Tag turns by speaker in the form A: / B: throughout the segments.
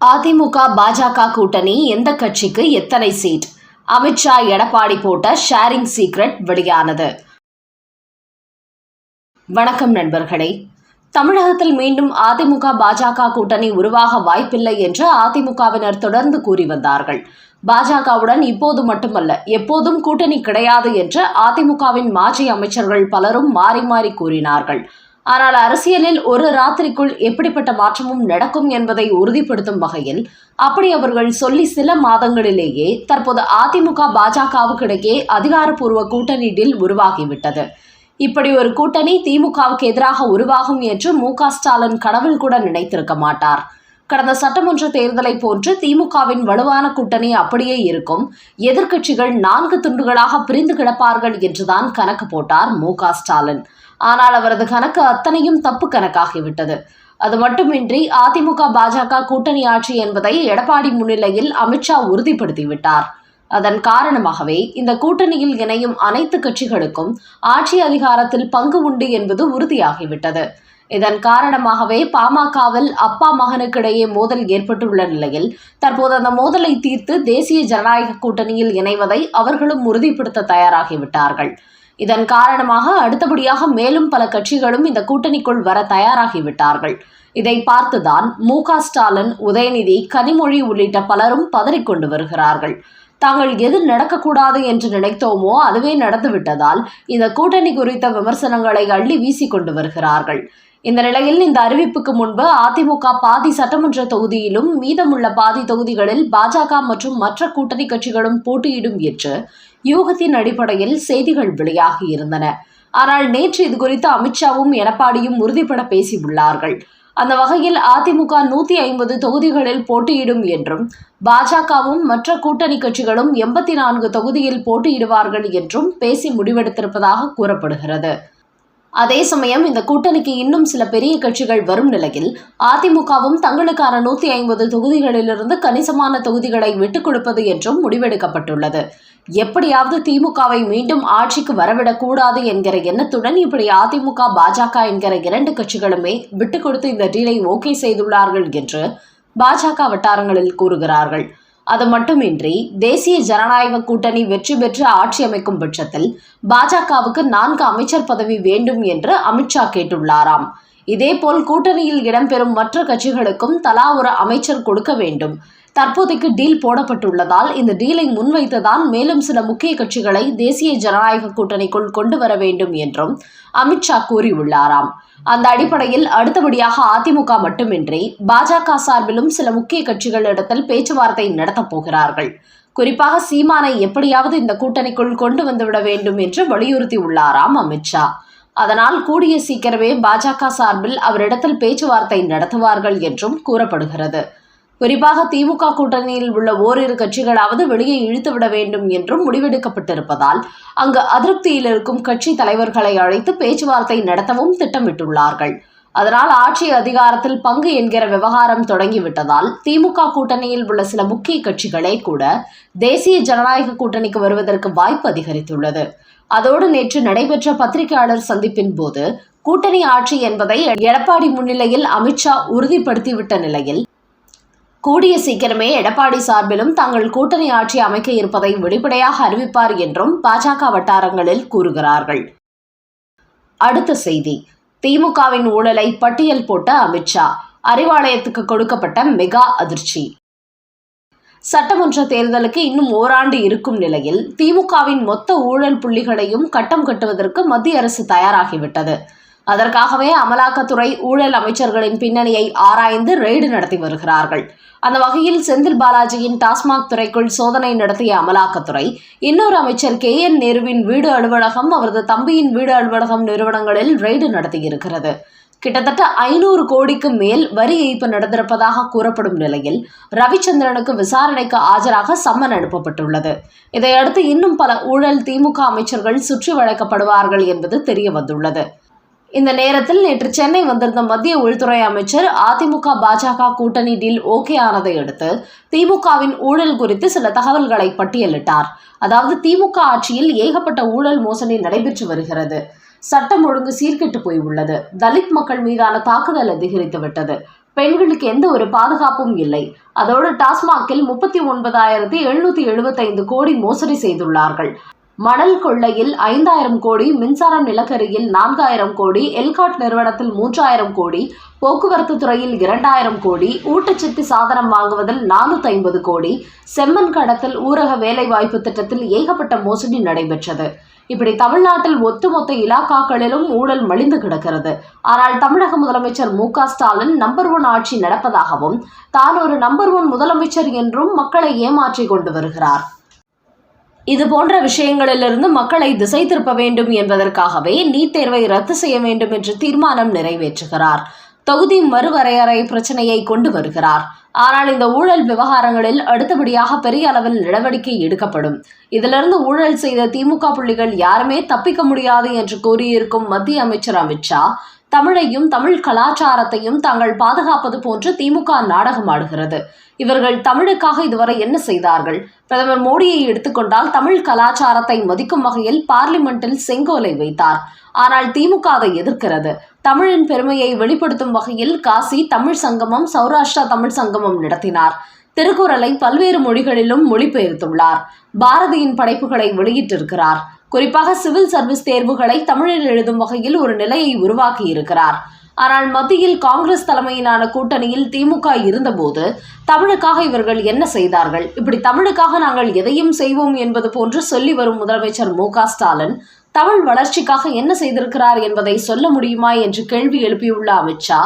A: அதிமுக பாஜக கூட்டணி எந்த கட்சிக்கு எத்தனை சீட் அமித்ஷா எடப்பாடி போட்ட ஷேரிங் சீக்ரெட் வெளியானது. வணக்கம் நண்பர்களே. தமிழகத்தில் மீண்டும் அதிமுக பாஜக கூட்டணி உருவாக வாய்ப்பில்லை என்று அதிமுகவினர் தொடர்ந்து கூறி வந்தார்கள். பாஜகவுடன் இப்போது மட்டுமல்ல எப்போதும் கூட்டணி கிடையாது என்று அதிமுகவின் மாஜி அமைச்சர்கள் பலரும் மாறி மாறி கூறினார்கள். ஆனால் அரசியலில் ஒரு ராத்திரிக்குள் எப்படிப்பட்ட மாற்றமும் நடக்கும் என்பதை உறுதிப்படுத்தும் வகையில் அப்படி அவர்கள் சொல்லி சில மாதங்களிலேயே தற்போது அதிமுக பாஜகவுக்கு இடையே அதிகாரப்பூர்வ கூட்டணி டில் உருவாகிவிட்டது. இப்படி ஒரு கூட்டணி திமுகவுக்கு எதிராக உருவாகும் என்று மு ஸ்டாலின் கனவில் கூட நினைத்திருக்க மாட்டார். கடந்த சட்டமன்ற தேர்தலை போன்று திமுகவின் வலுவான கூட்டணி அப்படியே இருக்கும். எதிர்க்கட்சிகள் நான்கு துண்டுகளாக பிரிந்து கிடப்பார்கள் என்றுதான் கணக்கு போட்டார் மு ஸ்டாலின். ஆனால் அவரது கணக்கு அத்தனையும் தப்பு கணக்காகிவிட்டது. அது மட்டுமின்றி அதிமுக பாஜக கூட்டணி ஆட்சி என்பதை எடப்பாடி முன்னிலையில் அமித்ஷா உறுதிப்படுத்திவிட்டார். அதன் காரணமாகவே இந்த கூட்டணியில் இணையும் அனைத்து கட்சிகளுக்கும் ஆட்சி அதிகாரத்தில் பங்கு உண்டு என்பது உறுதியாகிவிட்டது. இதன் காரணமாகவே பாமகவில் அப்பா மகனுக்கிடையே மோதல் ஏற்பட்டுள்ள நிலையில் தற்போது அந்த மோதலை தீர்த்து தேசிய ஜனநாயக கூட்டணியில் இணைவதை அவர்களும் உறுதிப்படுத்த தயாராகிவிட்டார்கள். இதன் காரணமாக அடுத்தபடியாக மேலும் பல கட்சிகளும் இந்த கூட்டணிக்குள் வர தயாராகிவிட்டார்கள். இதை பார்த்துதான் மு க ஸ்டாலின் உதயநிதி கனிமொழி உள்ளிட்ட பலரும் பதறிக்கொண்டு வருகிறார்கள். தாங்கள் எது நடக்கக்கூடாது என்று நினைத்தோமோ அதுவே நடந்துவிட்டதால் இந்த கூட்டணி குறித்த விமர்சனங்களை அள்ளி வீசிக்கொண்டு வருகிறார்கள். இந்த நிலையில் இந்த அறிவிப்புக்கு முன்பு அதிமுக பாதி சட்டமன்ற தொகுதியிலும் மீதமுள்ள பாதி தொகுதிகளில் பாஜக மற்றும் மற்ற கூட்டணி கட்சிகளும் போட்டியிடும் என்று யூகத்தின் அடிப்படையில் செய்திகள் வெளியாகி இருந்தன. ஆனால் நேற்று இது குறித்து அமித்ஷாவும் எடப்பாடியும் உறுதிபட பேசியுள்ளார்கள். அந்த வகையில் அதிமுக நூத்தி ஐம்பது தொகுதிகளில் போட்டியிடும் என்றும் பாஜகவும் மற்ற கூட்டணி கட்சிகளும் எண்பத்தி நான்கு தொகுதியில் போட்டியிடுவார்கள் என்றும் பேசி முடிவெடுத்திருப்பதாக கூறப்படுகிறது. அதே சமயம் இந்த கூட்டணிக்கு இன்னும் சில பெரிய கட்சிகள் வரும் நிலையில் அதிமுகவும் தங்களுக்கான நூத்தி ஐம்பது தொகுதிகளிலிருந்து கணிசமான தொகுதிகளை விட்டுக் கொடுப்பது என்றும் முடிவெடுக்கப்பட்டுள்ளது. எப்படியாவது திமுகவை மீண்டும் ஆட்சிக்கு வரவிடக்கூடாது என்கிற எண்ணத்துடன் இப்படி அதிமுக பாஜக என்கிற இரண்டு கட்சிகளுமே விட்டுக் கொடுத்து இந்த டீலை ஓகே செய்துள்ளார்கள் என்று பாஜக வட்டாரங்களில் கூறுகிறார்கள். அது மட்டுமின்றி தேசிய ஜனநாயக கூட்டணி வெற்றி பெற்று ஆட்சி அமைக்கும் பட்சத்தில் பாஜகவுக்கு நான்கு அமைச்சர் பதவி வேண்டும் என்று அமித்ஷா கேட்டுள்ளாராம். இதேபோல் கூட்டணியில் இடம்பெறும் மற்ற கட்சிகளுக்கும் தலா ஒரு அமைச்சர் கொடுக்க வேண்டும். தற்போதைக்கு டீல் போடப்பட்டுள்ளதால் இந்த டீலை முன்வைத்துதான் மேலும் சில முக்கிய கட்சிகளை தேசிய ஜனநாயக கூட்டணிக்குள் கொண்டு வர வேண்டும் என்றும் அமித்ஷா கூறியுள்ளாராம். அந்த அடிப்படையில் அடுத்தபடியாக அதிமுக மட்டுமின்றி பாஜக சார்பிலும் சில முக்கிய கட்சிகளிடத்தில் பேச்சுவார்த்தை நடத்தப் போகிறார்கள். குறிப்பாக சீமானை எப்படியாவது இந்த கூட்டணிக்குள் கொண்டு வந்துவிட வேண்டும் என்று வலியுறுத்தியுள்ளாராம் அமித்ஷா. அதனால் கூடிய சீக்கிரமே பாஜக சார்பில் அவரிடத்தில் பேச்சுவார்த்தை நடத்துவார்கள் என்றும் கூறப்படுகிறது. குறிப்பாக திமுக கூட்டணியில் உள்ள ஓரிரு கட்சிகளாவது வெளியே இழுத்துவிட வேண்டும் என்றும் முடிவெடுக்கப்பட்டிருப்பதால் அங்கு அதிருப்தியில் இருக்கும் கட்சி தலைவர்களை அழைத்து பேச்சுவார்த்தை நடத்தவும் திட்டமிட்டுள்ளார்கள். அதனால் ஆட்சி அதிகாரத்தில் பங்கு என்கிற விவகாரம் தொடங்கிவிட்டதால் திமுக கூட்டணியில் உள்ள சில முக்கிய கட்சிகளே கூட தேசிய ஜனநாயக கூட்டணிக்கு வருவதற்கு வாய்ப்பு அதிகரித்துள்ளது. அதோடு நேற்று நடைபெற்ற பத்திரிகையாளர் சந்திப்பின் போது கூட்டணி ஆட்சி என்பதை எடப்பாடி முன்னிலையில் அமித்ஷா உறுதிப்படுத்திவிட்ட நிலையில் கூடிய சீக்கிரமே எடப்பாடி சார்பிலும் தங்கள் கூட்டணி ஆட்சி அமைக்க இருப்பதை வெளிப்படையாக அறிவிப்பார் என்றும் பாஜக வட்டாரங்களில் கூறுகிறார்கள். அடுத்த செய்தி. திமுகவின் ஊழலை பட்டியல் போட்ட அமித்ஷா அறிவாலயத்துக்கு கொடுக்கப்பட்ட மெகா அதிர்ச்சி. சட்டமன்ற தேர்தலுக்கு இன்னும் ஓராண்டு இருக்கும் நிலையில் திமுகவின் மொத்த ஊழல் புள்ளிகளையும் கட்டம் கட்டுவதற்கு மத்திய அரசு தயாராகிவிட்டது. அதற்காகவே அமலாக்கத்துறை ஊழல் அமைச்சர்களின் பின்னணியை ஆராய்ந்து ரெய்டு நடத்தி வருகிறார்கள். அந்த வகையில் செந்தில் பாலாஜியின் டாஸ்மாக் துறைக்குள் சோதனை நடத்திய அமலாக்கத்துறை இன்னொரு அமைச்சர் கே. என். நேருவின் வீடு அலுவலகம் அவரது தம்பியின் வீடு அலுவலகம் நிறுவனங்களில் ரெய்டு நடத்தியிருக்கிறது. கிட்டத்தட்ட ஐநூறு கோடிக்கு மேல் வரி ஏய்ப்பு நடந்திருப்பதாக கூறப்படும் நிலையில் ரவிச்சந்திரனுக்கு விசாரணைக்கு ஆஜராக சம்மன் அனுப்பப்பட்டுள்ளது. இதையடுத்து இன்னும் பல ஊழல் திமுக அமைச்சர்கள் சுற்றி வளைக்கப்படுவார்கள் என்பது தெரிய வந்துள்ளது இந்த நேரத்தில் நேற்று சென்னை வந்திருந்த மத்திய உள்துறை அமைச்சர் அதிமுக பாஜக கூட்டணி டீல் ஓகே ஆனதை அடுத்து திமுகவின் ஊழல் குறித்து சில தகவல்களை பட்டியலிட்டார். அதாவது திமுக ஆட்சியில் ஏகப்பட்ட ஊழல் மோசடி நடைபெற்று வருகிறது. சட்டம் ஒழுங்கு சீர்கெட்டு போய் உள்ளது. தலித் மக்கள் மீதான தாக்குதல் அதிகரித்து விட்டது. பெண்களுக்கு எந்த ஒரு பாதுகாப்பும் இல்லை. அதோடு டாஸ்மாகில் முப்பத்தி ஒன்பதாயிரத்தி எழுநூத்தி எழுபத்தைந்து கோடி மோசடி செய்துள்ளார்கள். மணல் கொள்ளையில் ஐந்தாயிரம் கோடி மின்சாரம் நிலக்கரியில் நான்காயிரம் கோடி எல்காட் நிறுவனத்தில் மூன்றாயிரம் கோடி போக்குவரத்து துறையில் இரண்டாயிரம் கோடி ஊட்டச்சத்து சாதனம் வாங்குவதில் நானூத்தி ஐம்பது கோடி செம்மன் கடத்தல் ஊரக வேலைவாய்ப்பு திட்டத்தில் ஏகப்பட்ட மோசடி நடைபெற்றது. இப்படி தமிழ்நாட்டில் ஒட்டுமொத்த இலாக்காக்களிலும் ஊழல் மலிந்து கிடக்கிறது. ஆனால் தமிழக முதலமைச்சர் மு க ஸ்டாலின் நம்பர் ஒன் ஆட்சி நடப்பதாகவும் தான் ஒரு நம்பர் ஒன் முதலமைச்சர் என்றும் மக்களை ஏமாற்றி கொண்டு வருகிறார். இது போன்ற விஷயங்களிலிருந்து மக்களை திசை திருப்ப வேண்டும் என்பதற்காகவே நீட் தேர்வை ரத்து செய்ய வேண்டும் என்று தீர்மானம் நிறைவேற்றுகிறார். தொகுதி மறுவரையறை பிரச்சனையை கொண்டு வருகிறார். ஆனால் இந்த ஊழல் விவகாரங்களில் அடுத்தபடியாக பெரிய அளவில் நடவடிக்கை எடுக்கப்படும். இதிலிருந்து ஊழல் செய்த திமுக புள்ளிகள் யாருமே தப்பிக்க முடியாது என்று கூறியிருக்கும் மத்திய அமைச்சர் அமித்ஷா தமிழையும் தமிழ் கலாச்சாரத்தையும் தாங்கள் பாதுகாப்பது போன்று திமுக நாடகம் ஆடுகிறது. இவர்கள் தமிழுக்காக இதுவரை என்ன செய்தார்கள்? பிரதமர் மோடியை எடுத்துக்கொண்டால் தமிழ் கலாச்சாரத்தை மதிக்கும் வகையில் பார்லிமெண்டில் செங்கோலை வைத்தார். ஆனால் திமுக அதை எதிர்க்கிறது. தமிழின் பெருமையை வெளிப்படுத்தும் வகையில் காசி தமிழ் சங்கமம் சௌராஷ்டிரா தமிழ் சங்கமம் நடத்தினார். திருக்குறளை பல்வேறு மொழிகளிலும் மொழிபெயர்த்துள்ளார். பாரதியின் படைப்புகளை வெளியிட்டிருக்கிறார். குறிப்பாக சிவில் சர்வீஸ் தேர்வுகளை தமிழில் எழுதும் வகையில் ஒரு நிலையை உருவாக்கி இருக்கிறார். ஆனால் மத்தியில் காங்கிரஸ் தலைமையிலான கூட்டணியில் திமுக இருந்தபோது தமிழுக்காக இவர்கள் என்ன செய்தார்கள்? இப்படி தமிழுக்காக நாங்கள் எதையும் செய்வோம் என்பது போன்று சொல்லி வரும் முதலமைச்சர் மு ஸ்டாலின் தமிழ் வளர்ச்சிக்காக என்ன செய்திருக்கிறார் என்பதை சொல்ல முடியுமா என்று கேள்வி எழுப்பியுள்ள அமித்ஷா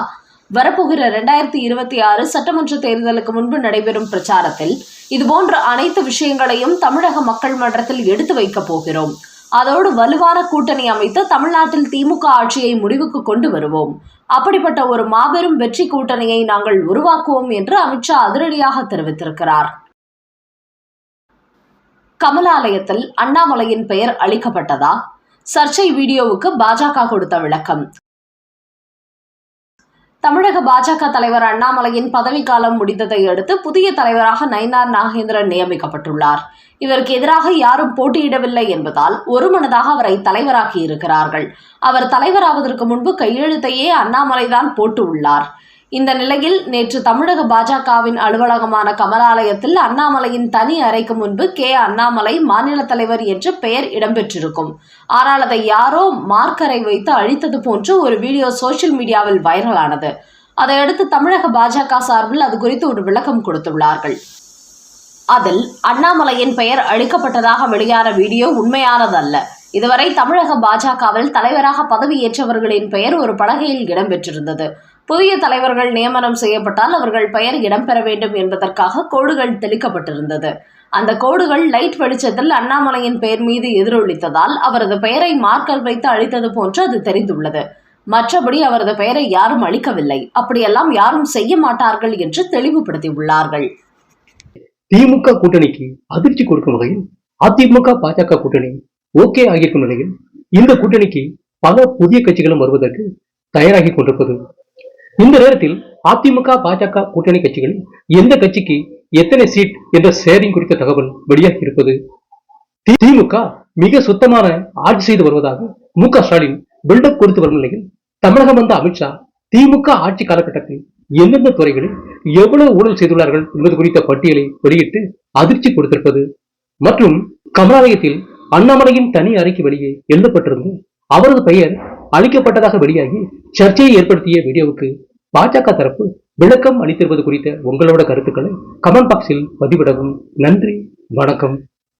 A: வரப்போகிற இரண்டாயிரத்தி இருபத்தி ஆறு சட்டமன்ற தேர்தலுக்கு முன்பு நடைபெறும் பிரச்சாரத்தில் இதுபோன்ற அனைத்து விஷயங்களையும் தமிழக மக்கள் மன்றத்தில் எடுத்து வைக்கப் போகிறோம். அதோடு வலுவான கூட்டணி அமைத்து தமிழ்நாட்டில் திமுக ஆட்சியை முடிவுக்கு கொண்டு வருவோம். அப்படிப்பட்ட ஒரு மாபெரும் வெற்றி கூட்டணியை நாங்கள் உருவாக்குவோம் என்று அமித்ஷா அதிரடியாக தெரிவித்திருக்கிறார். கமலாலயத்தில் அண்ணாமலையின் பெயர் அளிக்கப்பட்டதா? சர்ச்சை வீடியோவுக்கு பாஜக கொடுத்த விளக்கம். தமிழக பாஜக தலைவர் அண்ணாமலையின் பதவிக்காலம் முடிந்ததை அடுத்து புதிய தலைவராக நயினார் நாகேந்திரன் நியமிக்கப்பட்டுள்ளார். இவருக்கு எதிராக யாரும் போட்டியிடவில்லை என்பதால் ஒருமனதாக அவரை தலைவராகி இருக்கிறார்கள். அவர் தலைவராவதற்கு முன்பு கையெழுத்தையே அண்ணாமலைதான் போட்டு உள்ளார். இந்த நிலையில் நேற்று தமிழக பாஜகவின் அலுவலகமான கமலாலயத்தில் அண்ணாமலையின் தனி அறைக்கு முன்பு கே. அண்ணாமலை மாநில தலைவர் என்று பெயர் இடம்பெற்றிருக்கும். ஆனால் அதை யாரோ மார்க்கரை வைத்து அழித்தது போன்று ஒரு வீடியோ சோசியல் மீடியாவில் வைரலானது. அதையடுத்து தமிழக பாஜக சார்பில் அது குறித்து ஒரு விளக்கம் கொடுத்துள்ளார்கள். அதில் அண்ணாமலையின் பெயர் அளிக்கப்பட்டதாக வெளியான வீடியோ உண்மையானதல்ல. இதுவரை தமிழக பாஜகவில் தலைவராக பதவியேற்றவர்களின் பெயர் ஒரு பலகையில் இடம்பெற்றிருந்தது. புதிய தலைவர்கள் நியமனம் செய்யப்பட்டால் அவர்கள் பெயர் இடம்பெற வேண்டும் என்பதற்காக கோடுகள் தெளிக்கப்பட்டிருந்தது. அந்த கோடுகள் லைட் வெளிச்சத்தில் அண்ணாமலையின் பெயர் மீது எதிரொலித்ததால் அவரது பெயரை மார்க்கர் வைத்து அழித்தது போன்று அது தெரிந்துள்ளது. மற்றபடி அவரது பெயரை யாரும் அளிக்கவில்லை அப்படியெல்லாம் யாரும் செய்ய மாட்டார்கள் என்று தெளிவுபடுத்தியுள்ளார்கள்.
B: திமுக கூட்டணிக்கு அதிர்ச்சி கொடுக்கும் வகையில் அதிமுக பாஜக கூட்டணி ஓகே ஆகியிருக்கும் நிலையில் இந்த கூட்டணிக்கு பல புதிய கட்சிகளும் வருவதற்கு தயாராகி கொண்டிருப்பது இந்த நேரத்தில் அதிமுக பாஜக கூட்டணி கட்சிகள் எந்த கட்சிக்கு எத்தனை சீட் என்ற சேரிங் குறித்த தகவல் வெளியாகி இருப்பது? திமுக மிக சுத்தமான ஆட்சி செய்து வருவதாக மு க ஸ்டாலின் பில்டப் கொடுத்து வரும் நிலையில் தமிழகம் வந்த அமித்ஷா திமுக ஆட்சி காலகட்டத்தில் எந்தெந்த துறைகளில் எவ்வளவு ஊழல் செய்துள்ளார்கள் என்பது குறித்த பட்டியலை வெளியிட்டு அதிர்ச்சி கொடுத்திருப்பது? மற்றும் கமலாலயத்தில் அண்ணாமலையின் தனி அறைக்கு வெளியே எழுதப்பட்டிருந்து அவரது பெயர் அளிக்கப்பட்டதாக வெளியாகி சர்ச்சையை ஏற்படுத்திய வீடியோவுக்கு பாஜக தரப்பு விளக்கம் அளித்திருப்பது குறித்த உங்களோட கருத்துக்களை கமெண்ட் பாக்ஸில் பதிவிடவும். நன்றி வணக்கம்.